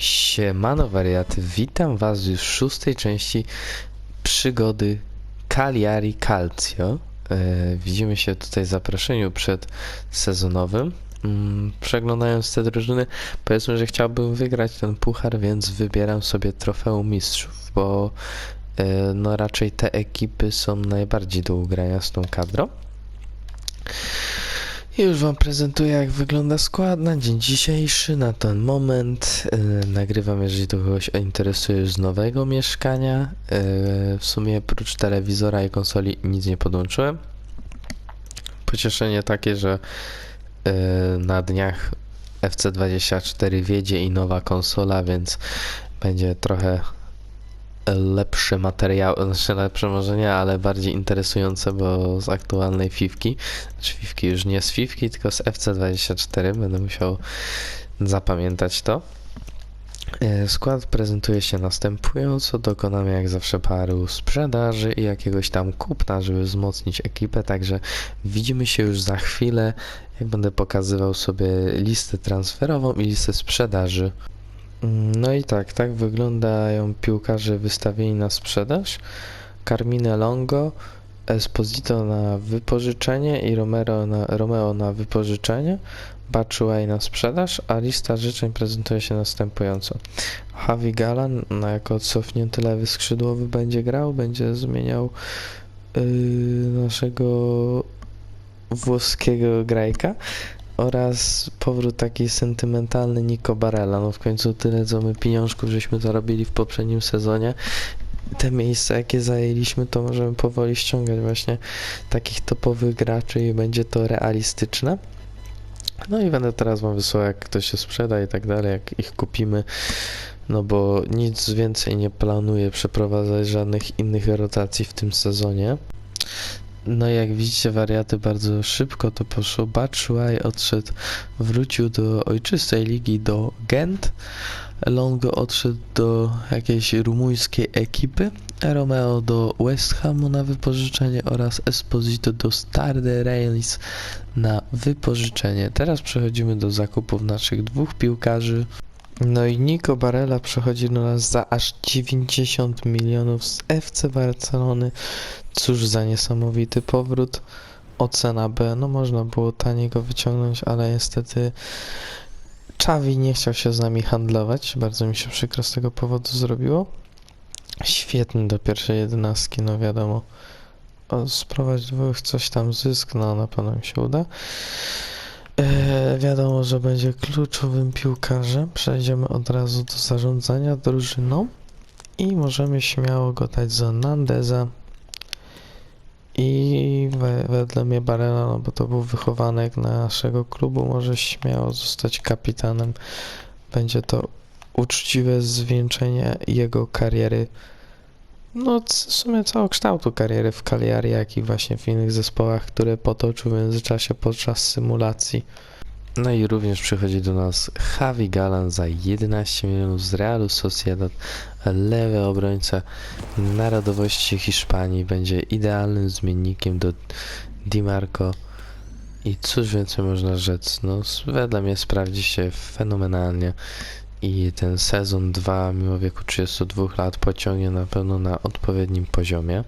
Siemano wariaty, witam was w szóstej części przygody Cagliari Calcio. E, widzimy się tutaj w zaproszeniu przed sezonowym. Mm, przeglądając te drużyny, powiedzmy, że chciałbym wygrać ten puchar, więc wybieram sobie trofeum mistrzów, bo e, no raczej te ekipy są najbardziej do ugrania z tą kadrą. Już Wam prezentuję, jak wygląda skład na dzień dzisiejszy, na ten moment. Yy, nagrywam, jeżeli to kogoś interesuje z nowego mieszkania. Yy, w sumie oprócz telewizora i konsoli nic nie podłączyłem. Pocieszenie takie, że yy, na dniach FC24 wiedzie i nowa konsola, więc będzie trochę lepszy materiał, znaczy lepsze może nie, ale bardziej interesujące, bo z aktualnej Fifki, znaczy Fifki już nie z Fifki, tylko z FC24, będę musiał zapamiętać to. E, Skład prezentuje się następująco. Dokonamy jak zawsze paru sprzedaży i jakiegoś tam kupna, żeby wzmocnić ekipę. Także widzimy się już za chwilę, jak będę pokazywał sobie listę transferową i listę sprzedaży. No i tak, tak wyglądają piłkarze wystawieni na sprzedaż. Carmine Longo, Esposito na wypożyczenie i Romero na, Romeo na wypożyczenie, Batshuayi na sprzedaż, a lista życzeń prezentuje się następująco. Javi Galan na jako cofnięty lewy skrzydłowy będzie grał, będzie zmieniał yy, naszego włoskiego grajka oraz powrót taki sentymentalny Nico Barella. No w końcu tyle, co my pieniążków żeśmy zarobili w poprzednim sezonie. Te miejsca, jakie zajęliśmy, to możemy powoli ściągać właśnie takich topowych graczy i będzie to realistyczne. No i będę teraz wam wysyłał, jak ktoś się sprzeda i tak dalej, jak ich kupimy. No bo nic więcej nie planuję przeprowadzać żadnych innych rotacji w tym sezonie. No jak widzicie, wariaty bardzo szybko to poszło. Batshuayi odszedł, wrócił do ojczystej ligi, do Gent. Longo odszedł do jakiejś rumuńskiej ekipy. Romeo do West Hamu na wypożyczenie oraz Esposito do Stade Reims na wypożyczenie. Teraz przechodzimy do zakupów naszych dwóch piłkarzy. No i Nico Barella przechodzi do nas za aż 90 milionów z FC Barcelony. Cóż za niesamowity powrót. Ocena B. No można było taniego wyciągnąć, ale niestety Czawi nie chciał się z nami handlować. Bardzo mi się przykro z tego powodu zrobiło. Świetny do pierwszej jedenastki, no wiadomo. Dwóch coś tam zysk, no na pewno mi się uda. E, wiadomo, że będzie kluczowym piłkarzem. Przejdziemy od razu do zarządzania drużyną i możemy śmiało go dać za Nandeza i we, wedle mnie Barella, no bo to był wychowanek naszego klubu, może śmiało zostać kapitanem. Będzie to uczciwe zwieńczenie jego kariery, no w sumie całokształtu kariery w Cagliari, jak i właśnie w innych zespołach, które potoczył w międzyczasie podczas symulacji. No i również przychodzi do nas Javi Galan za 11 milionów z Realu Sociedad. Lewy obrońca narodowości Hiszpanii będzie idealnym zmiennikiem do Di Marco. I cóż więcej można rzec? No, wedle mnie sprawdzi się fenomenalnie. I ten sezon 2, mimo wieku 32 lat, pociągnie na pewno na odpowiednim poziomie.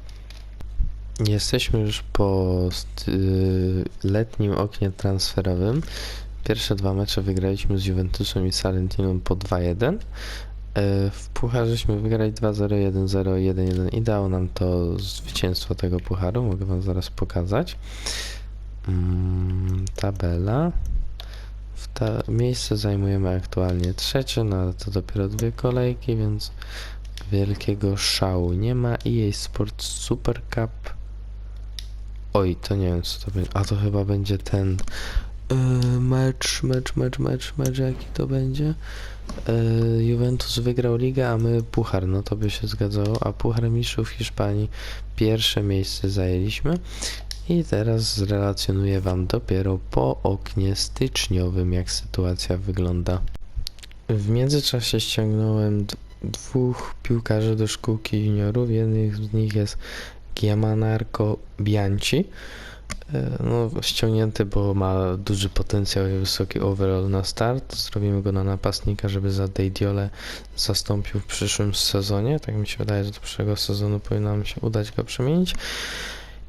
Jesteśmy już po y, letnim oknie transferowym. Pierwsze dwa mecze wygraliśmy z Juventusem i Salentiną po 2-1. E, w pucharześmy wygrali 2-0, 1-0, 1-1 i dało nam to zwycięstwo tego pucharu. Mogę wam zaraz pokazać. Mm, tabela. Miejsce zajmujemy aktualnie trzecie, no ale to dopiero dwie kolejki, więc wielkiego szału nie ma. EA Sport Super Cup. Oj, to nie wiem co to będzie. A to chyba będzie ten Yy, mecz, mecz, mecz, mecz, mecz, jaki to będzie? Yy, Juventus wygrał ligę, a my puchar, no to by się zgadzało, a puchar mistrzów Hiszpanii pierwsze miejsce zajęliśmy i teraz zrelacjonuję wam dopiero po oknie styczniowym, jak sytuacja wygląda. W międzyczasie ściągnąłem dwóch piłkarzy do szkółki juniorów, jednym z nich jest Giamanarco Bianchi, e, no, ściągnięty, bo ma duży potencjał i wysoki overall na start. Zrobimy go na napastnika, żeby za Dejdiole zastąpił w przyszłym sezonie. Tak mi się wydaje, że do przyszłego sezonu powinno nam się udać go przemienić.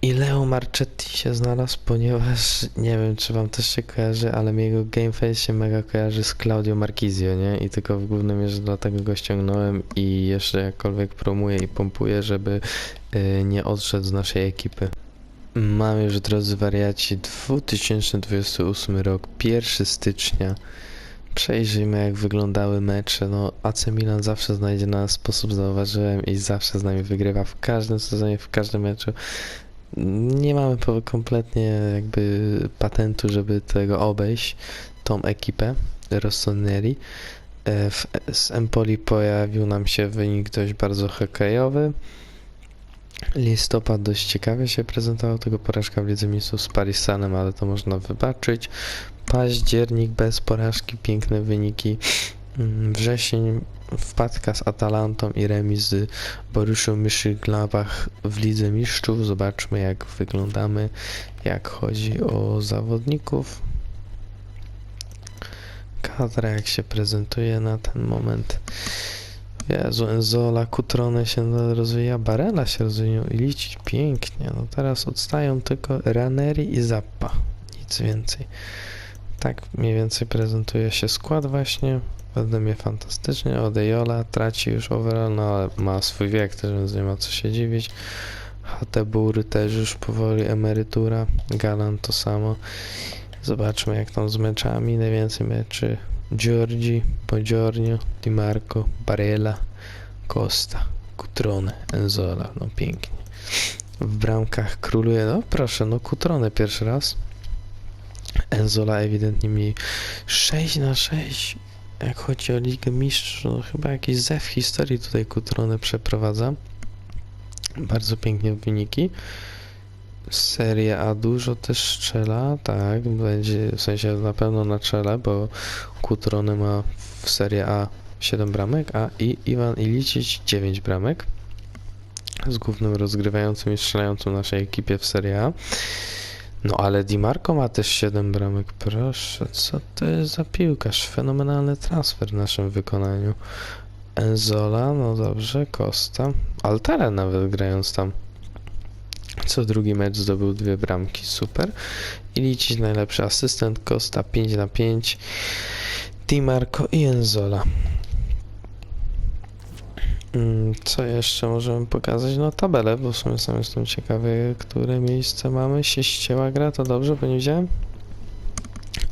I Leo Marchetti się znalazł, ponieważ nie wiem, czy wam też się kojarzy, ale mi jego gameface się mega kojarzy z Claudio Marquizio, nie? I tylko w głównym mierze dlatego go ściągnąłem i jeszcze jakkolwiek promuję i pompuję, żeby y, nie odszedł z naszej ekipy. Mamy już, drodzy wariaci, 2028 rok, 1 stycznia. Przejrzyjmy, jak wyglądały mecze. No, AC Milan zawsze znajdzie na nas sposób, zauważyłem, i zawsze z nami wygrywa w każdym sezonie, w każdym meczu. Nie mamy kompletnie jakby patentu, żeby tego obejść, tą ekipę Rossoneri. E, W, z Empoli pojawił nam się wynik dość bardzo hokejowy. Listopad dość ciekawie się prezentował, tego porażka w Lidze Mistrzów z Parisanem, ale to można wybaczyć. Październik bez porażki, piękne wyniki. Wrzesień wpadka z Atalantą i remis z Borussią Mönchengladbach w Lidze Mistrzów. Zobaczmy jak wyglądamy, jak chodzi o zawodników. Kadra jak się prezentuje na ten moment. Jezu, Enzola, Kutrone się rozwija, Barella się rozwijają i liczyć pięknie. No teraz odstają tylko Raneri i Zappa. Nic więcej. Tak mniej więcej prezentuje się skład właśnie. Wedle mnie fantastycznie. Odejola traci już overall, no ale ma swój wiek też, więc nie ma co się dziwić. Hatebur też już powoli emerytura. Galan to samo. Zobaczmy jak tam z meczami. Najwięcej meczy Giorgi, Buongiorno, Di Marco, Barella, Costa, Cutrone, Enzola. No pięknie. W bramkach króluje, no proszę, no Cutrone pierwszy raz. Enzola ewidentnie mi 6 na 6 jak chodzi o Ligę Mistrzów, no chyba jakiś zew historii tutaj Kutrone przeprowadza. Bardzo pięknie wyniki. Seria A dużo też strzela, tak, będzie w sensie na pewno na czele, bo Kutrone ma w Serie A 7 bramek, a i Iwan Ilicic 9 bramek. Z głównym rozgrywającym i strzelającym naszej ekipie w Serie A. No ale Di Marco ma też 7 bramek. Proszę, co to jest za piłkarz? Fenomenalny transfer w naszym wykonaniu. Enzola, no dobrze, Costa. Altara nawet grając tam. Co drugi mecz zdobył dwie bramki, super. I liczyć najlepszy asystent Costa 5 na 5. Di Marco i Enzola. Mm, Co jeszcze możemy pokazać? No tabelę, bo w sumie sam jestem ciekawy, które miejsce mamy. Się ścięła gra, to dobrze, bo nie widziałem.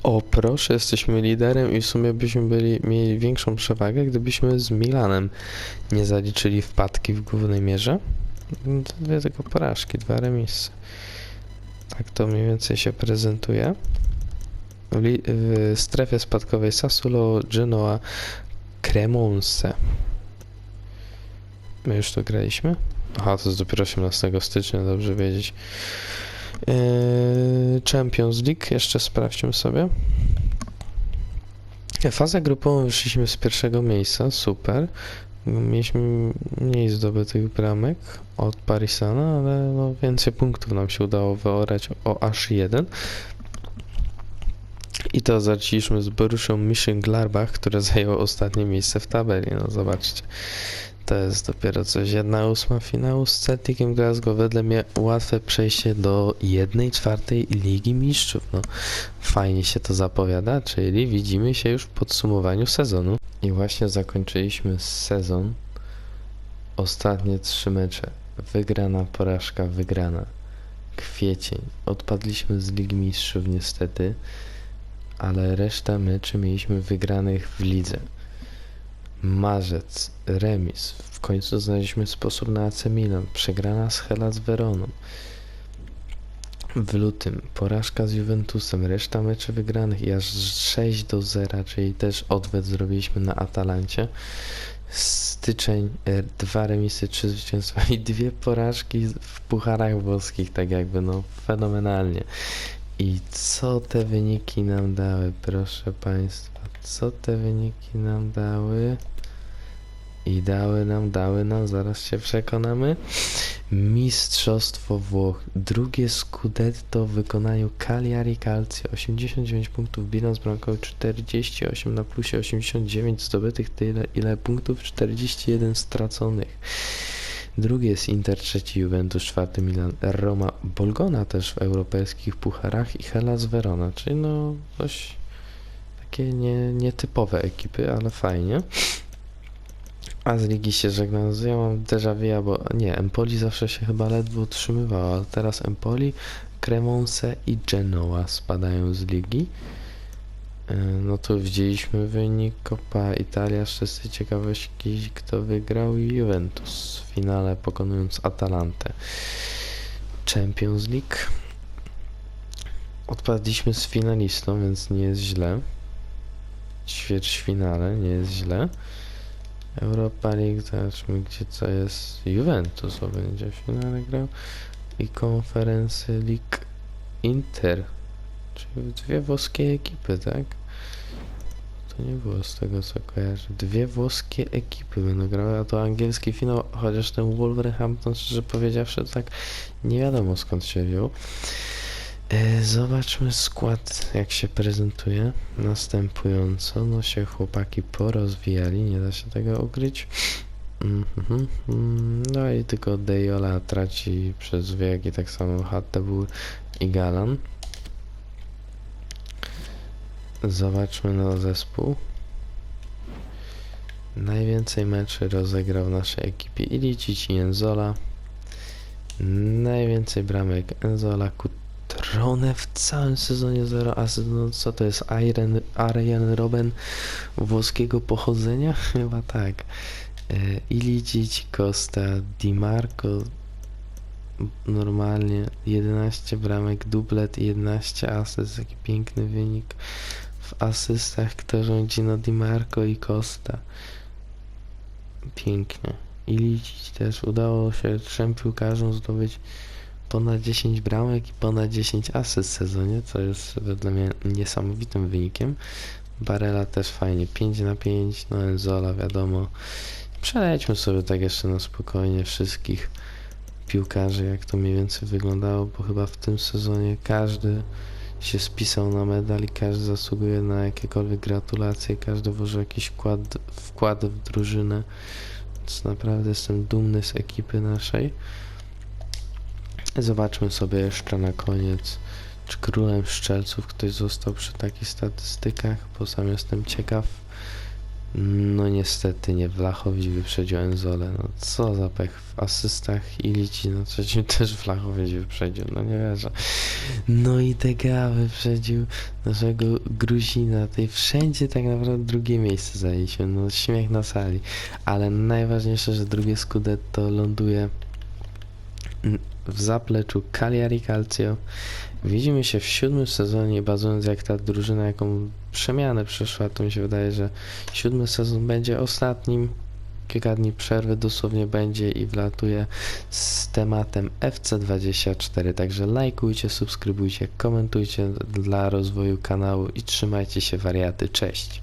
O proszę, jesteśmy liderem i w sumie byśmy byli, mieli większą przewagę, gdybyśmy z Milanem nie zaliczyli wpadki w głównej mierze. Mm, Dwie tylko porażki, dwa remisy. Tak to mniej więcej się prezentuje. W, w strefie spadkowej Sassuolo, Genoa, Cremonse. My już to graliśmy? Aha, to jest dopiero 18 stycznia, dobrze wiedzieć. Yy, Champions League, jeszcze sprawdźmy sobie. Fazę grupową wyszliśmy z pierwszego miejsca, super. Mieliśmy mniej zdobytych bramek od Parisana, ale no więcej punktów nam się udało wyorać o aż jeden. I to zaczęliśmy z Borussią Mönchengladbach, które zajęło ostatnie miejsce w tabeli. No zobaczcie. To jest dopiero coś. Jedna ósma finału z Celticiem Glasgow. Wedle mnie łatwe przejście do jednej czwartej Ligi Mistrzów. No, fajnie się to zapowiada, czyli widzimy się już w podsumowaniu sezonu. I właśnie zakończyliśmy sezon. Ostatnie trzy mecze. Wygrana, porażka, wygrana. Kwiecień. Odpadliśmy z Ligi Mistrzów niestety, ale reszta meczy mieliśmy wygranych w lidze. Marzec, remis. W końcu znaleźliśmy sposób na AC Milan. Przegrana z Hellas Weroną. W lutym porażka z Juventusem, reszta meczy wygranych i aż 6 do 0, czyli też odwet zrobiliśmy na Atalancie. Styczeń, e, dwa remisy, trzy zwycięstwa i dwie porażki w pucharach włoskich, tak jakby no fenomenalnie. I co te wyniki nam dały, proszę Państwa? Co te wyniki nam dały? I dały nam, dały nam, zaraz się przekonamy. Mistrzostwo Włoch. Drugie Scudetto w wykonaniu Cagliari Calcio. 89 punktów, bilans bramkowy 48 na plusie 89 zdobytych, tyle ile punktów 41 straconych. Drugi jest Inter, trzeci Juventus, czwarty Milan, Roma, Bolgona też w europejskich pucharach i Hellas Verona, czyli no dość takie nie, nietypowe ekipy, ale fajnie. A z ligi się żegnam. Ja mam déjà vu, bo nie, Empoli zawsze się chyba ledwo utrzymywało, ale teraz Empoli, Cremonse i Genoa spadają z ligi. E, No to widzieliśmy wynik Coppa Italia, wszyscy ciekawości kto wygrał Juventus w finale pokonując Atalantę. Champions League. Odpadliśmy z finalistą, więc nie jest źle. Ćwierćfinale, nie jest źle. Europa League, zobaczmy gdzie co jest. Juventus o, będzie finale grał. I Conference League Inter. Czyli dwie włoskie ekipy, tak? To nie było z tego co kojarzę. Dwie włoskie ekipy będą grały, a to angielski finał, chociaż ten Wolverhampton, szczerze powiedziawszy, tak nie wiadomo skąd się wziął. E, Zobaczmy skład, jak się prezentuje. Następująco, no się chłopaki porozwijali, nie da się tego ukryć. Mhm, mm, No i tylko Dejola traci przez wiek i tak samo Hattebur i Galan. Zobaczmy na zespół. Najwięcej meczy rozegrał w naszej ekipie Ilicic i Enzola. Najwięcej bramek Enzola, Kutrone w całym sezonie 0 asyst. No co to jest? Iron, Arjen Robben włoskiego pochodzenia? Chyba tak. E, Ilicic, Costa, Di Marco. Normalnie 11 bramek, dublet i 11 asyst. Jaki piękny wynik. W asystach kto rządzi? No Di Marco i Costa. Pięknie. Ilicic też udało się trzem piłkarzom zdobyć ponad 10 bramek i ponad 10 asyst w sezonie, co jest wedle mnie niesamowitym wynikiem. Barela też fajnie, 5 na 5, no Enzola wiadomo. Przelećmy sobie tak jeszcze na spokojnie wszystkich piłkarzy, jak to mniej więcej wyglądało, bo chyba w tym sezonie każdy się spisał na medal i każdy zasługuje na jakiekolwiek gratulacje, każdy włożył jakiś wkład, wkład w drużynę, więc naprawdę jestem dumny z ekipy naszej. Zobaczmy sobie jeszcze na koniec, czy królem szczelców ktoś został przy takich statystykach, bo sam jestem ciekaw. No niestety nie, Wlachowicz wyprzedził Enzole, no co za pech w asystach i lici, no trzecim też Wlachowicz wyprzedził, no nie wierzę. No i Dega wyprzedził naszego Gruzina, tej wszędzie tak naprawdę drugie miejsce zajęliśmy, no śmiech na sali, ale najważniejsze, że drugie Scudetto ląduje w zapleczu Cagliari Calcio. Widzimy się w siódmym sezonie, bazując jak ta drużyna, jaką przemianę przeszła, to mi się wydaje, że siódmy sezon będzie ostatnim. Kilka dni przerwy dosłownie będzie i wlatuje z tematem FC24. Także lajkujcie, subskrybujcie, komentujcie dla rozwoju kanału i trzymajcie się wariaty. Cześć!